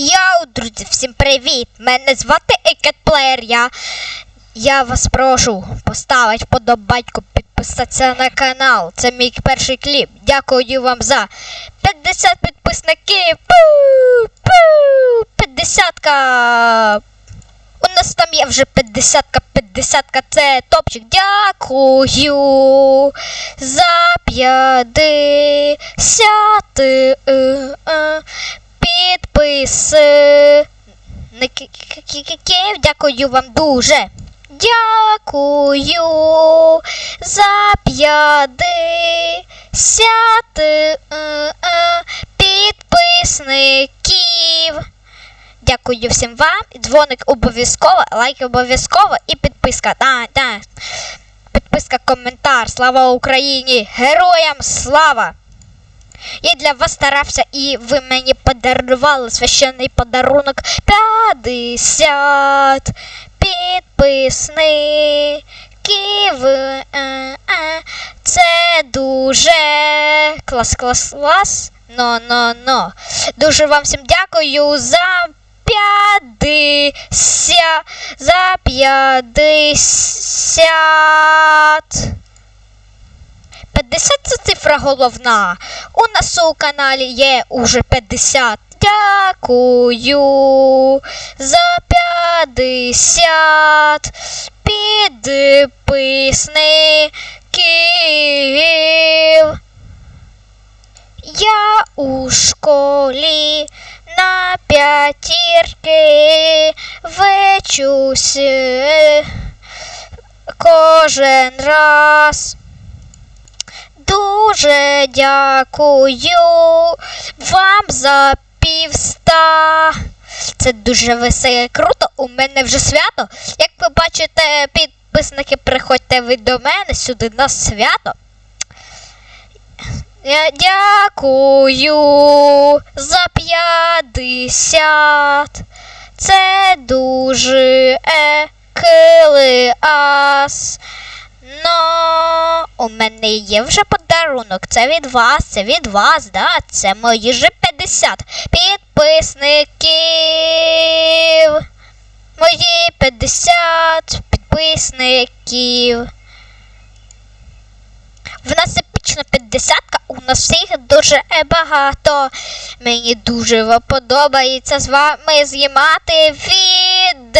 Йоу, друзі, всім привіт! Мене звати Екетплеєр. Я, я вас прошу поставити вподобайку, підписатися на канал. Це мій перший кліп. Дякую вам за 50 підписників. Пу, пу, 50-ка. У нас там є вже 50-ка, 50-ка, це топчик. Дякую за 50 підписи. Дякую вам дуже. Дякую за 50 е, е, підписників. Дякую всім вам. Дзвоник обов'язково, лайк обов'язково і підписка. Да, да. Підписка, коментар. Слава Україні! Героям слава! Я для вас старався і ви мені подарували священний подарунок 50 підписників. Е, е. Це дуже клас, клас, клас. Но, но, но. Дуже вам всім дякую за 50. За 50. 50 це цифра головна. У нас у каналі є уже 50. Дякую за 50 підписників. Я у школі на п'ятірки вичусь кожен раз. Дуже дякую вам за півста. Це дуже весело і круто. У мене вже свято. Як ви бачите, підписники, приходьте ви до мене сюди на свято. Я дякую за 50. Це дуже клас. Но у мене є вже подарунок. Це від вас, це від вас, да? Це мої же 50 підписників. Мої 50 підписників. В нас епічна 50 у нас всіх дуже е, багато. Мені дуже подобається з вами знімати відео.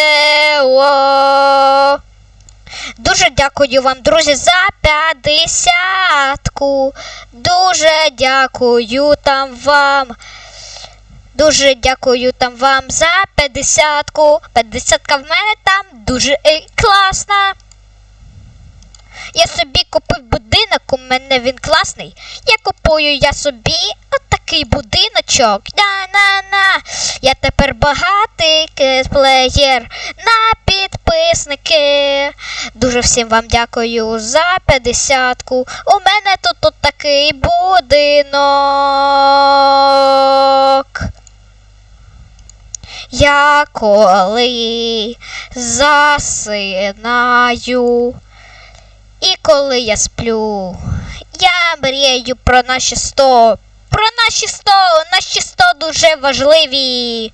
Дуже дякую вам, друзі, за п'ятдесятку. Дуже дякую там вам. Дуже дякую там вам за п'ятдесятку. П'ятдесятка в мене там дуже е, класна. Я собі купив будинок, у мене він класний. Я купую я собі отакий будиночок. На-на-на. Я тепер багатий плеєр на підписники. Дуже всім вам дякую за 50-ку. У мене тут, тут такий будинок. Я коли засинаю. І коли я сплю, я мрію про наші сто. Про наші сто, наші сто дуже важливі.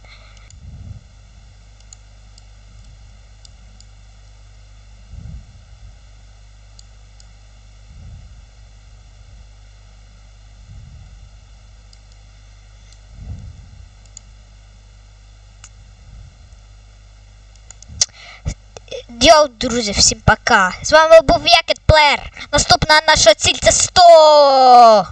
Йоу, друзі, всім пока. З вами був Якет Плеєр. Наступна наша ціль це 100.